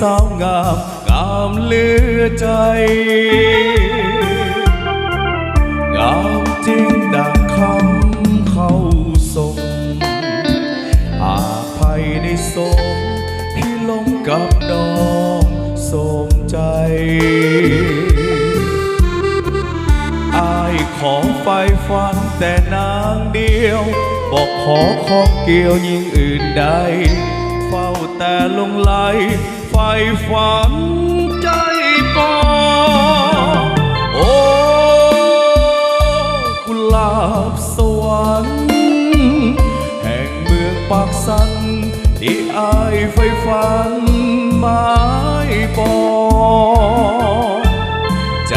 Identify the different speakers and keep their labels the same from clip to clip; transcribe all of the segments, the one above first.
Speaker 1: สาวงามงามเลือใจ งามจริงดังคำเข้าทรงอาภัยในสมพี่ลงกับน้องสมใจอายขอไฟฟันแต่นางเดียว บอกขอของเกี่ยวยิ่งอื่นใดเฝ้าแต่ลงไหล ไฟฝันใจปอ โอ้กุหลาบสวรรค์แห่งเมืองปากสันที่อายไฟฝันหมายปอ ใจ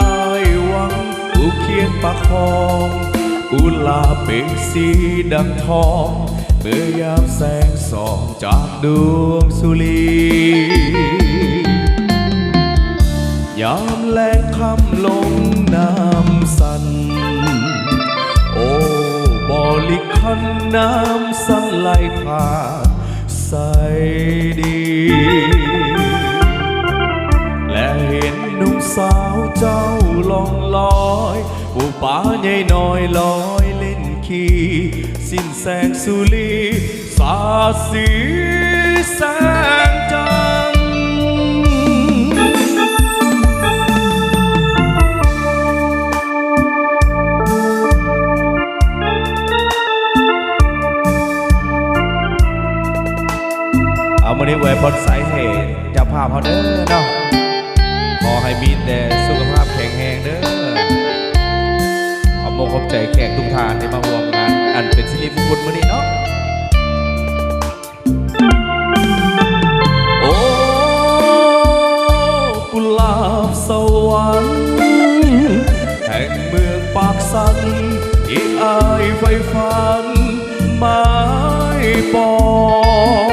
Speaker 1: อายหวังอุเคียนปากคองกุหลาบเป็นสีดังทอง สือยามแสงส่องจากดวงสุรียามแรงคำลงน้ำสัน โอ้บริคันน้ำสันไหลผ่านใสดี และเห็นนุ่มสาวเจ้าลองลอย ผู้ป่าใหญ่น้อยลอยเล่นขี้ แสงสุรีสาดสีแสงจันเอามาในไว้พอดสายเหตุจะพาพเขาเด้อเนาะขอให้มีแต่สุขภาพแข็งแรงเด้อเอาโมกขอบใจแขกทุกทานที่มาร่วมงาน อันเป็นสิริมงคลมื้อนี้เนาะโอ้กุหลาบสวรรค์แห่งเมืองปากสันที่อายไฟฝันไม้ปอง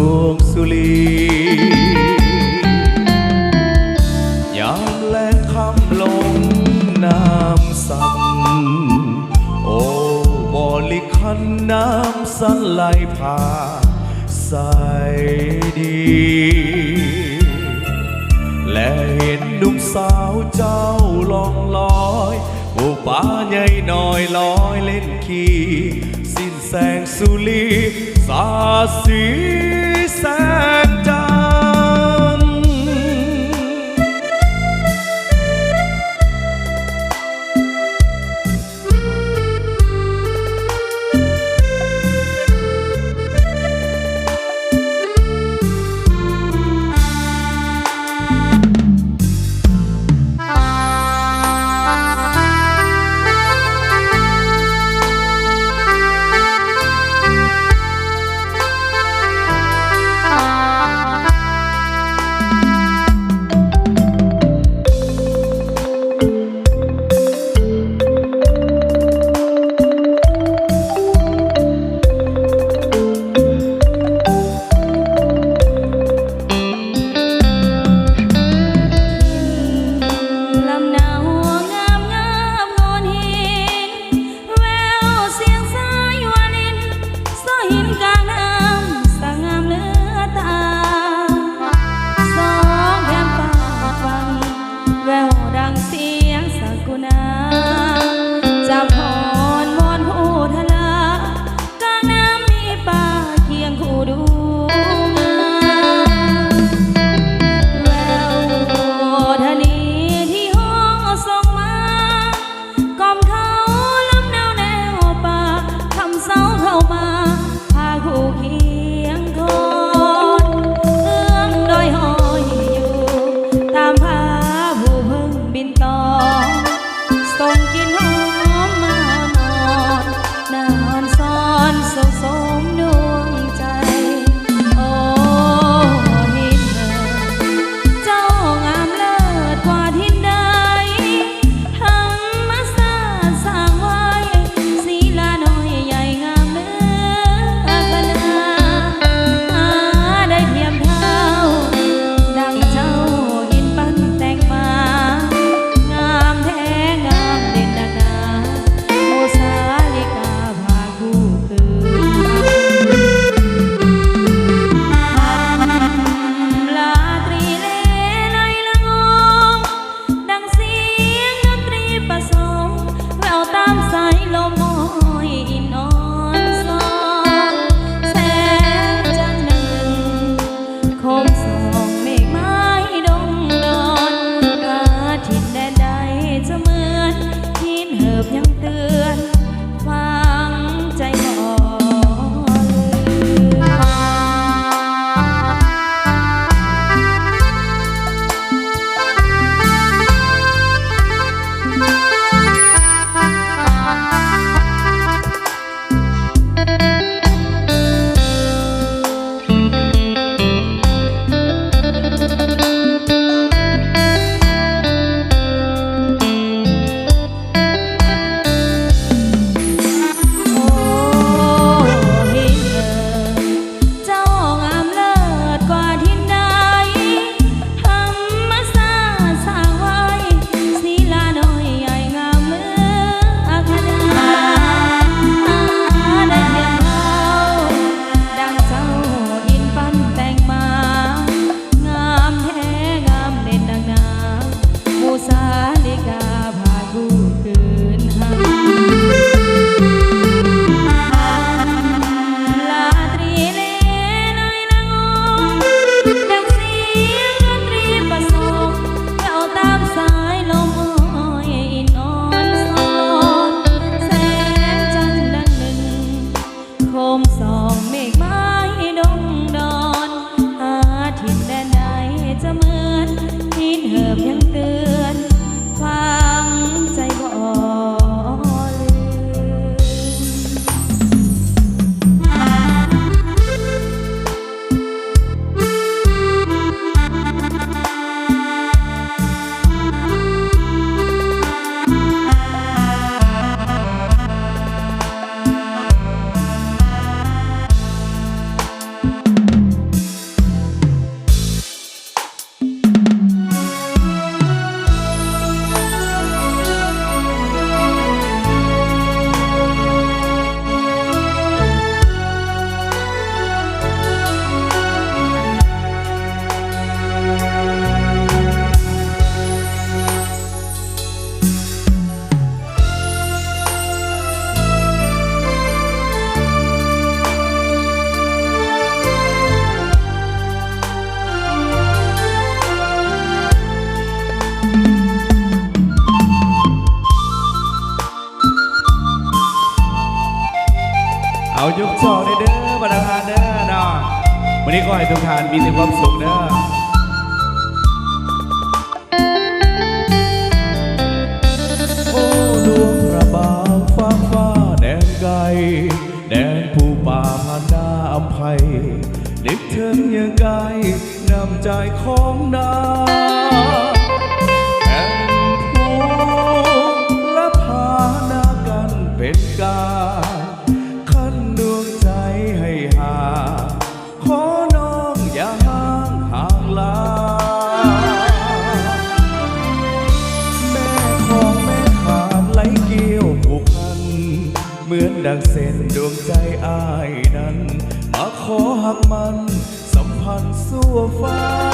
Speaker 1: วงสุรียามแรงคำลงน้ำสั่นโอ้บริคันน้ำสันไหลผ่าใสดี และเห็นนุ่มสาวเจ้าลองลอยผู้ป่าใหญ่น้อยลอยเล่นขี้ แสงสุรีสาสีแสง งเสียงสกุณา มีแต่ความสุขเด้อโอ้ดวงระบางฟ้าฟ้าแดนไกลแดนผู้ป่าพันนาอภัยนึกถึงยังไงนำใจขอ มันสัมพันธ์สั่วฟ้า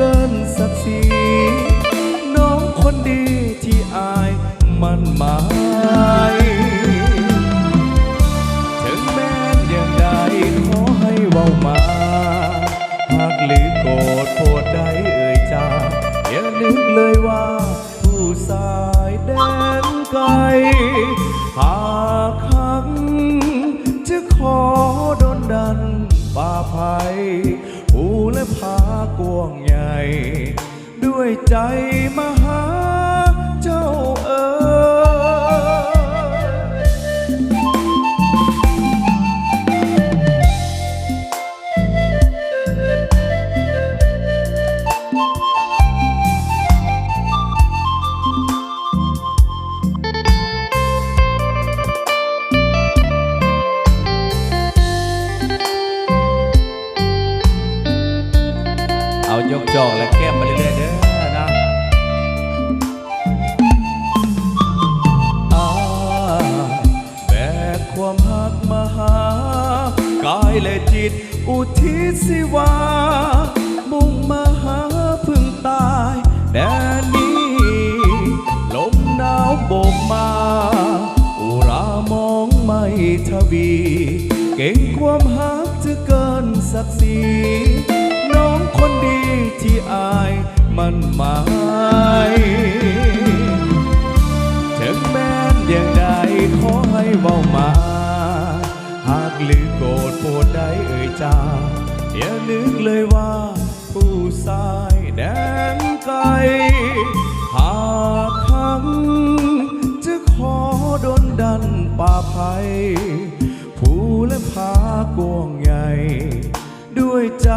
Speaker 1: กจะเกินสักสีน้องคนดีที่อายมันหมาย ใจมาหาเจ้าเอ๋ยเอายกจอกและแก้มมา ทวี เก่งความหักจะเกินศักดิ์ศรีน้องคนดีที่อายมันหมายถึงแม้นอย่างใดขอให้เว้ามา หากหรือโกรธโปรดได้เอ่ยจาอย่านึกเลยว่าผู้สายแดนไกลหากหักจะขอดนดัน ป่าภัยผู้และ
Speaker 2: ผากวงใหญ่ ด้วยใจ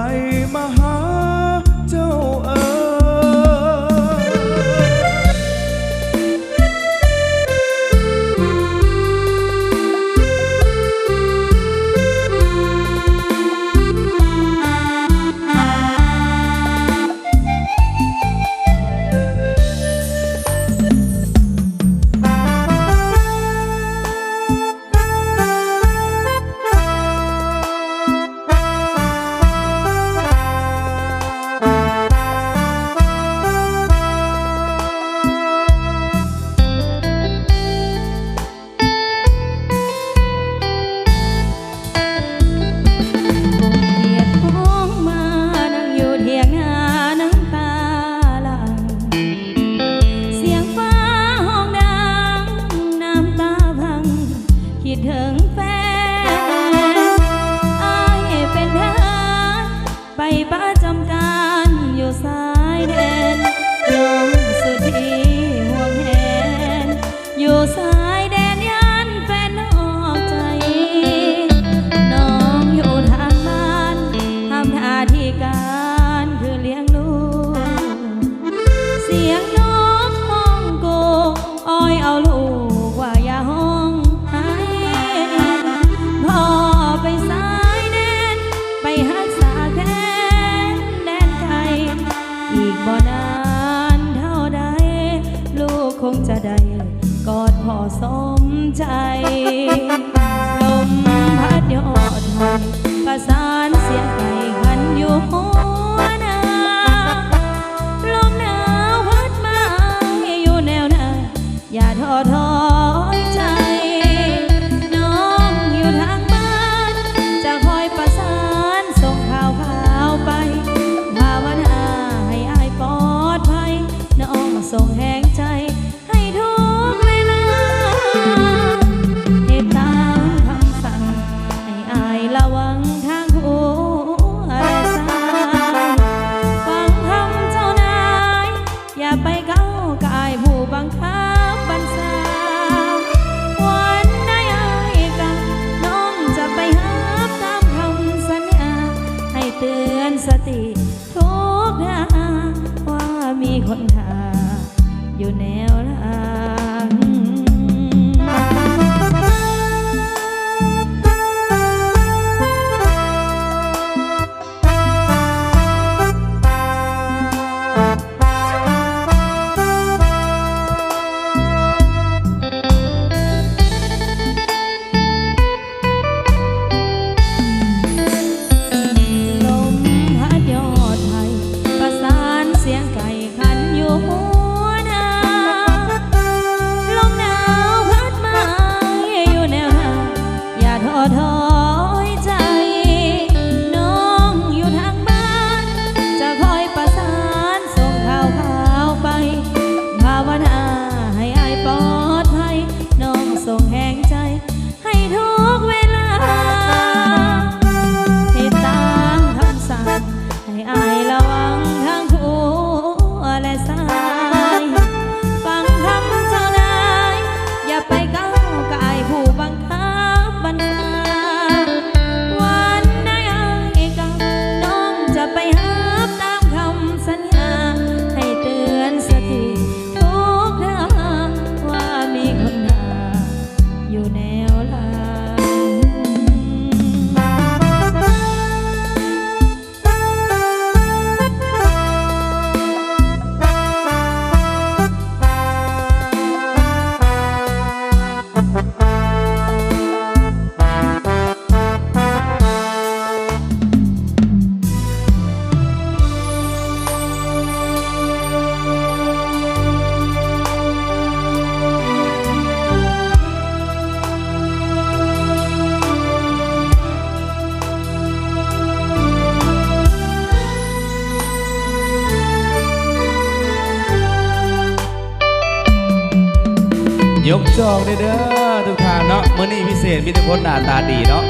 Speaker 2: ย
Speaker 1: กจองเด้อทุกท่านเนาะมื้อนี้พิเศษมิตรพลหน้าตาดีเนาะ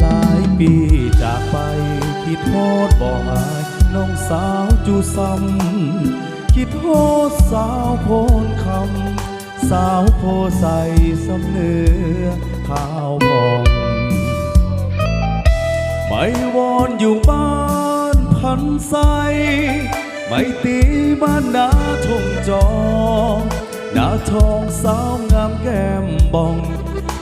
Speaker 1: หลายปีจากไปคิดโทษบ่หายน้องสาวจูซำคิดโทษสาวโพนคำสาวโพใสสำเนือข้าวมองไม่วอนอยู่บ้านพันไส ไม่ตีบ้านนาทงจองนาทองสาวงามแก้มบอง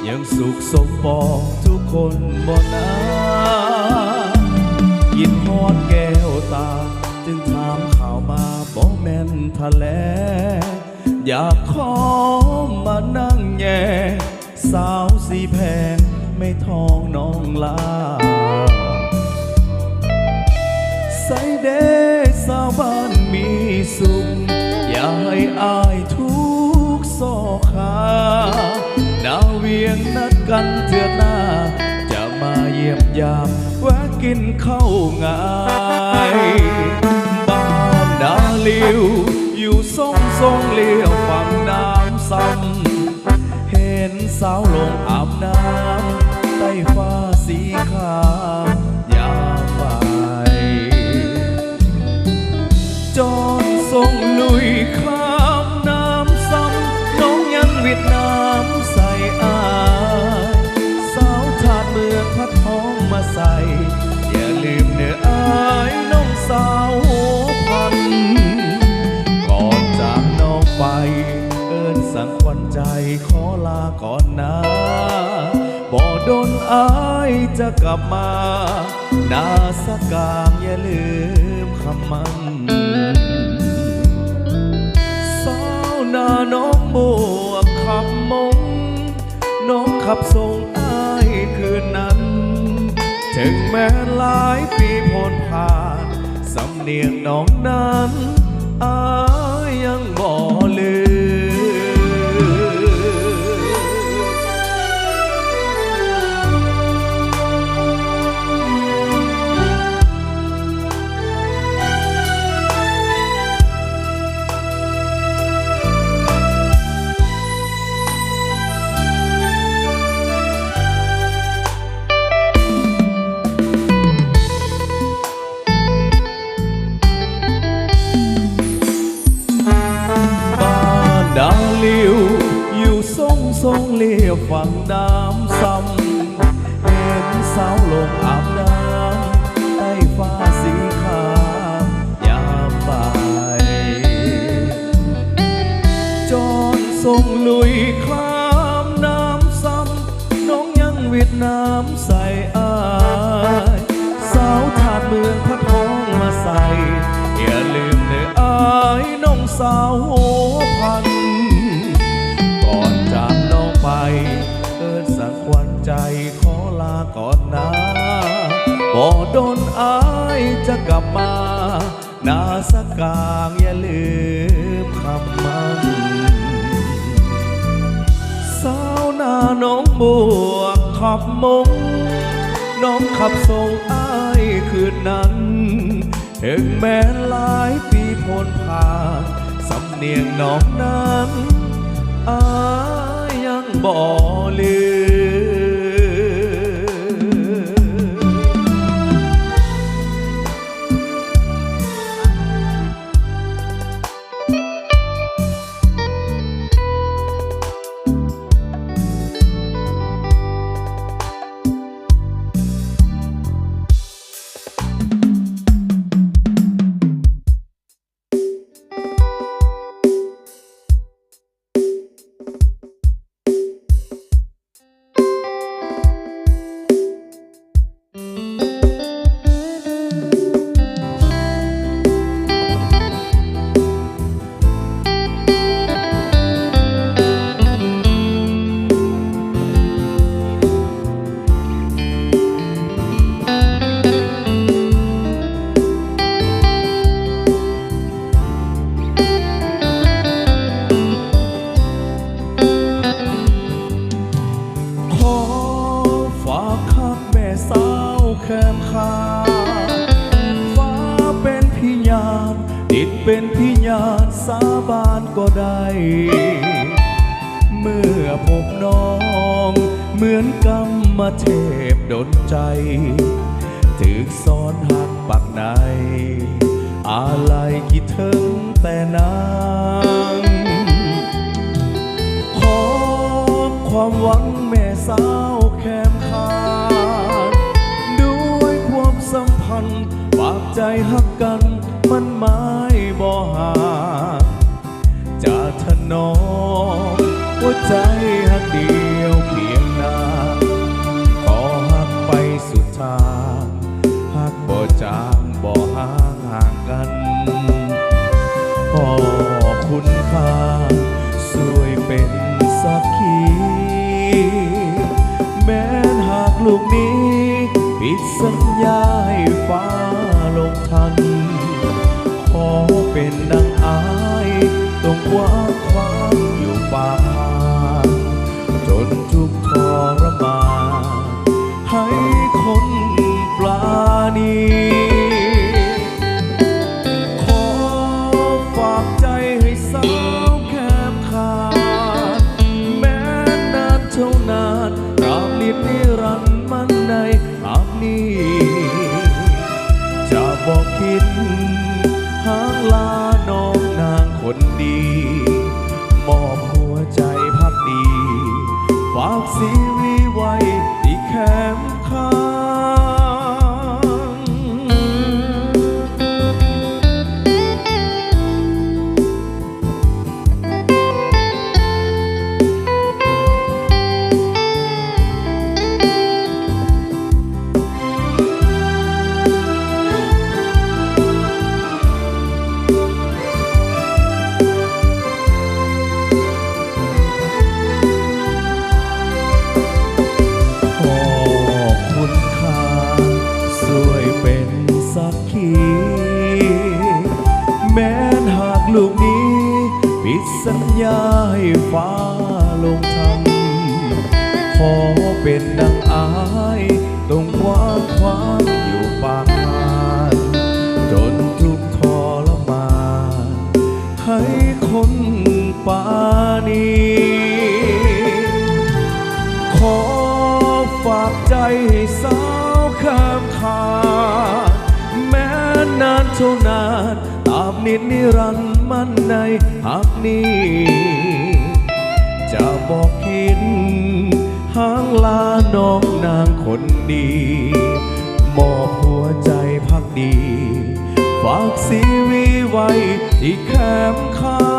Speaker 1: ยังสุขสมปองทุกคนบ่นายินฮอดแก้วตา จึงถามข่าวมาบ่แม่นทะเล อยากขอมานั่งแย่ สาวสีแพงไม่ทองน้องลา อายทุกโซอกขาหนาเวียงนัดกันเถือหน้า จะมาเยี่ยมยามแวะกินข้าวงายบ้านนาลิว อยู่ทรงทรงเลี้ยวฝั่งน้ำซ้ำเห็นสาวลงอาบน้ำังขวัญใจขอลาก่อนนะบ่โดนอายจะกลับมานาสกกางอย่าลืมคำมันสาวนาน้กโบกขับมงน้องขับส่งอายคืนนั้น ถึงแม้หลายปีผ่านผ่านสำเนียงน้องนั้นอาย ลิวอยู่ทรงทรงเลียวฝั่งน้ำซ้ำเห็นสาวลงอาบน้ำใต้ฟ้าสีขาวยามบ่ายจอนทรงลุยคลามน้ำซ้ำน้องยังเวียดนามใส่อายสาวถาดเมืองพระทองมาใส่อย่าลืมเด้ออายน้องสาวหัว ก่อนนะบ่โดนอายจะกลับมาหนาสักกางอย่าลืมคำมันสาวนาน้องบวกขับมง น้องขับส่งอายคืนนั้นถึงแม้หลายปีพ้นผ่านสำเนียงน้องนั้นอายยังบ่ลืม สัญญาให้ฟ้าลงทา ฝ เป็นดังอายต้องวาความอยู่ปากหานจนทุกข์ทรมานให้คนปานีขอฝากใจให้สาวข้ามคานแม้นานเท่านานตามนิดนิรันดร์มันในหักนี้จะบอกางลาน้องนางคนดีมอบหัวใจพักดี ฝากสีวีไว้ที่แคมป์ข้า